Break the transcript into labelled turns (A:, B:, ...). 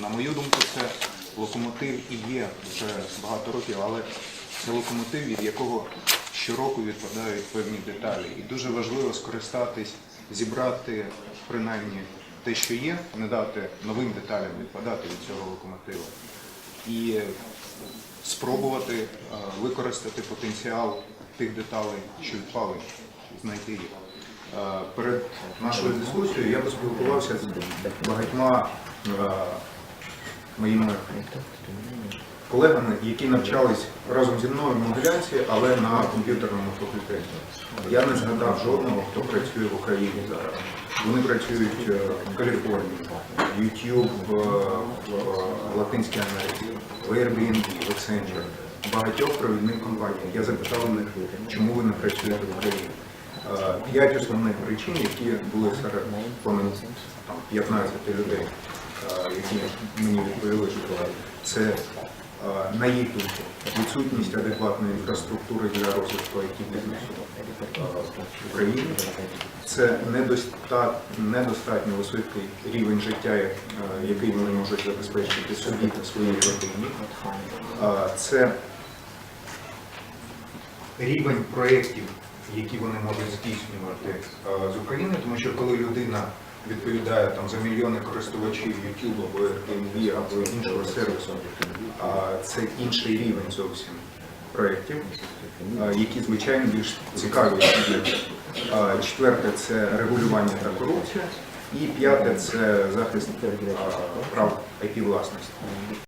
A: на мою думку, це локомотив і є вже багато років, але це локомотив, від якого щороку відпадають певні деталі. І дуже важливо скористатись, зібрати принаймні те, що є, не дати новим деталям відпадати від цього локомотива. І спробувати е, використати потенціал тих деталей, що відпали, знайти їх. Е, Перед нашою дискусією я поспілкувався з багатьма е, моїми колегами, які навчались разом зі мною в Могилянці, але на комп'ютерному факультеті. Я не згадав жодного, хто працює в Україні зараз. Вони працюють е, в Каліфорнії, YouTube в, в Латинській Америці, в Airbnb, в Accenture, багатьох провідних компаніях. Я запитав у них, чому ви не працюєте в Україні. Е, П'ять основних причин, які були серед понад там, 15 людей, які мені відповіли, що це е, на їх думку відсутність адекватної інфраструктури для розвитку it бізнесу е, в Україні. Це недостатньо високий рівень життя, е, який вони можуть забезпечити собі та своїй родині. Е, Це рівень проєктів, які вони можуть здійснювати е, з України, тому що коли людина відповідає там за мільйони користувачів YouTube або Airbnb або іншого сервісу, а це інший рівень зовсім проєктів, які звичайно більш цікаві. Четверте це регулювання та корупція. І п'яте це захист прав IP власності.